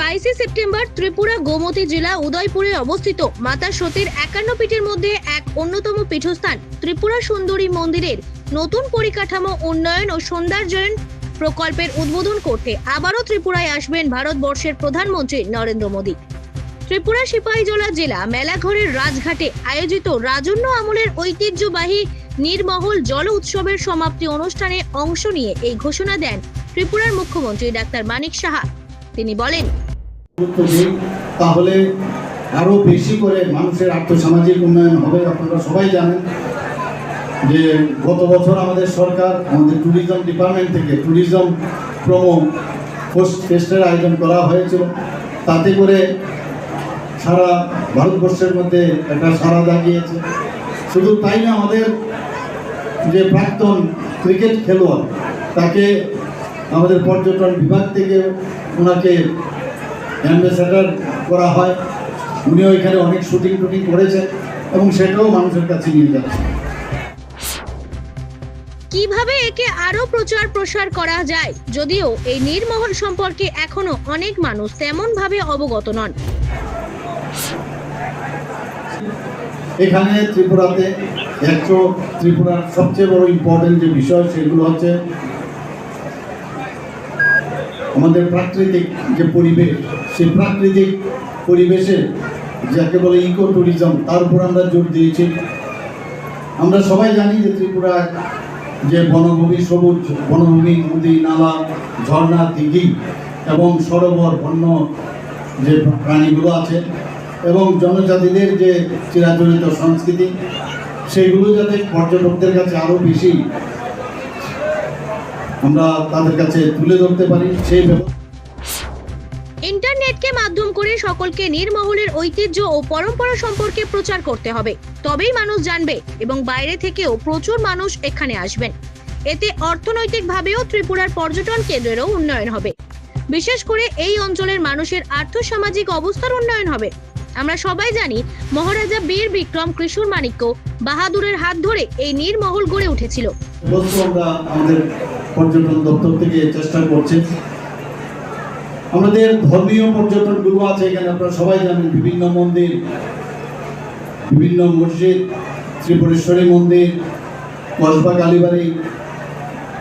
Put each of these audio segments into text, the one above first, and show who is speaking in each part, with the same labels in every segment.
Speaker 1: বাইশে সেপ্টেম্বর ত্রিপুরা গোমতী জেলা উদয়পুরে অবস্থিত মাতা সতীর একান্ন পীঠের মধ্যে এক অন্যতম পীঠস্থান। ত্রিপুরা সুন্দরী মন্দিরের নতুন পরিকাঠামো উন্নয়ন ও সৌন্দর্যায়ন প্রকল্পের উদ্বোধন করতে আবারও ত্রিপুরায় আসবেন ভারতবর্ষের প্রধানমন্ত্রী নরেন্দ্র মোদী। ত্রিপুরা সিপাহীজলা জেলা মেলাঘরের রাজঘাটে আয়োজিত রাজন্য আমলের ঐতিহ্যবাহী নির্মহল জল উৎসবের সমাপ্তি অনুষ্ঠানে অংশ নিয়ে এই ঘোষণা দেন ত্রিপুরার মুখ্যমন্ত্রী ডাক্তার মানিক সাহা। তিনি বলেন।
Speaker 2: তাহলে আরও বেশি করে মানুষের আর্থসামাজিক উন্নয়ন হবে। আপনারা সবাই জানেন যে গত বছর আমাদের সরকার, আমাদের ট্যুরিজম ডিপার্টমেন্ট থেকে ট্যুরিজম প্রোমো ফেস্টের আয়োজন করা হয়েছিল। তাতে করে সারা ভারতবর্ষের মধ্যে একটা সারা জাগিয়েছে। শুধু তাই না, আমাদের যে প্রাক্তন ক্রিকেট খেলোয়াড়, তাকে আমাদের পর্যটন বিভাগ থেকে ওনাকে অ্যাম্বাসেডার করা হয়। উনিও এখানে অনেক শুটিং টুটিং করেছেন এবং সেটাও মানুষের কাছে নিয়ে যাচ্ছে।
Speaker 1: কীভাবে একে আরও প্রচার প্রসার করা যায়? যদিও এই নির্মহল সম্পর্কে এখনও অনেক মানুষ তেমন ভাবে অবগত নন।
Speaker 2: এখানে ত্রিপুরাতে একশো ত্রিপুরার সবচেয়ে বড় ইম্পর্টেন্ট যে বিষয় সেগুলো হচ্ছে আমাদের প্রাকৃতিক যে পরিবেশ, সেই প্রাকৃতিক পরিবেশে যাকে বলে ইকো ট্যুরিজম তার উপর আমরা জোর দিয়েছি। আমরা সবাই জানি যে ত্রিপুরা যে বনভূমি সবুজ, বনভূমি, নদী, নালা, ঝর্ণা, দিঘি এবং সরোবর, বন্য যে প্রাণীগুলো আছে এবং জনজাতিদের যে চিরাচরিত সংস্কৃতি, সেইগুলো যাতে পর্যটকদের কাছে আরও বেশি আমরা তাদের কাছে তুলে ধরতে পারি সেই
Speaker 1: ইন্টারনেটকে মাধ্যম করে সকলকে নির্মহলের ঐতিহ্য ও পরম্পরা সম্পর্কে প্রচার করতে হবে। তবেই মানুষ জানবে এবং বাইরে থেকেও প্রচুর মানুষ এখানে আসবেন। এতে অর্থনৈতিকভাবেও ত্রিপুরার পর্যটন কেন্দ্রেরও উন্নয়ন হবে। বিশেষ করে এই অঞ্চলের মানুষের আর্থসামাজিক অবস্থার উন্নয়ন হবে। আমরা সবাই জানি মহারাজা বীর বিক্রম কৃষ্ণ মাণিক্য বাহাদুরের হাত ধরে এই নির্মহল গড়ে উঠেছিল।
Speaker 2: আমরা আমাদের পর্যটন দপ্তর থেকে চেষ্টা করছি। আমাদের ধর্মীয় পর্যটনগুলো আছে এখানে, আপনারা সবাই জানেন, বিভিন্ন মন্দির, বিভিন্ন মসজিদ, ত্রিপুরেশ্বরী মন্দির, কসবা কালীবাড়ি,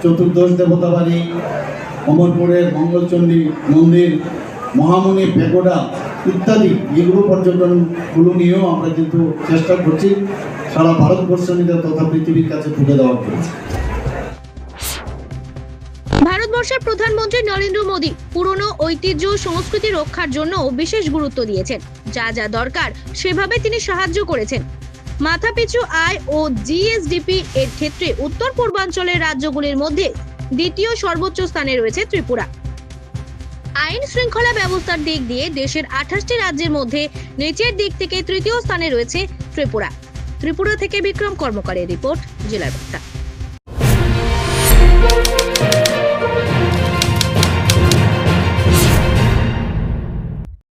Speaker 2: চতুর্দশ দেবতা বাড়ি অমরপুরের মঙ্গলচণ্ডী মন্দির, মহামণি পেগোডা ইত্যাদি, এগুলো পর্যটনগুলো নিয়েও আমরা কিন্তু চেষ্টা করছি সারা ভারতবর্ষীদের তথা পৃথিবীর কাছে তুলে দেওয়ার জন্য।
Speaker 1: ভারতবর্ষের প্রধানমন্ত্রী নরেন্দ্র মোদী পুরনো ঐতিহ্য সংস্কৃতি রক্ষার জন্য বিশেষ গুরুত্ব দিয়েছেন। যা যা দরকার, সেভাবে তিনি সাহায্য করেছেন। মাথাপিছু আয় ও জিএসডিপি এর ক্ষেত্রে উত্তর পূর্বাঞ্চলের রাজ্যগুলির মধ্যে দ্বিতীয় সর্বোচ্চ স্থানে রয়েছে ত্রিপুরা। আইন শৃঙ্খলা ব্যবস্থার দিক দিয়ে দেশের আঠাশটি রাজ্যের মধ্যে নিচের দিক থেকে তৃতীয় স্থানে রয়েছে ত্রিপুরা। ত্রিপুরা থেকে বিক্রম কর্মকারের রিপোর্ট, জেলার বার্তা।